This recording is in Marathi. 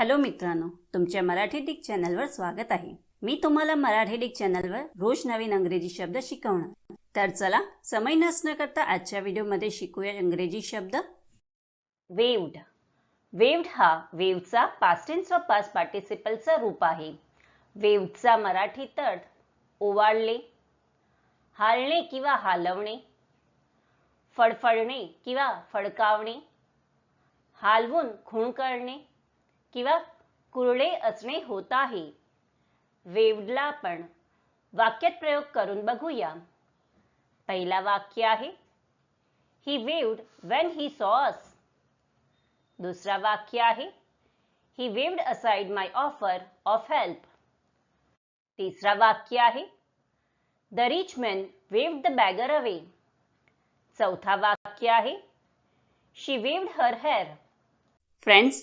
हॅलो मित्रांनो तुमच्या मराठी डिक चॅनलवर स्वागत आहे. मी तुम्हाला मराठी डिक चॅनलवर रोज नवीन अंग्रेजी शब्द शिकवणार. तर चला समय नसणं करता आजच्या व्हिडिओमध्ये शिकूया इंग्रजी शब्द. वेव्ड. वेव्ड हा वेव्हचा पास्टेन्स व पास पार्टिसिपलचा रूप आहे. वेव्हचा मराठी तट ओवाळले हालणे किंवा हालवणे फडफडणे किंवा फडकावणे हालवून खूण करणे किंवा कुरळे असणे होत आहे. वेवडला आपण वाक्यात प्रयोग करून बघूया. पहिला वाक्य आहे ही वेवड वेन ही सॉस दुसरा वाक्य आहे he waved aside my offer of help तिसरा वाक्य आहे the rich man waved the beggar away चौथा वाक्य आहे she waved her hair friends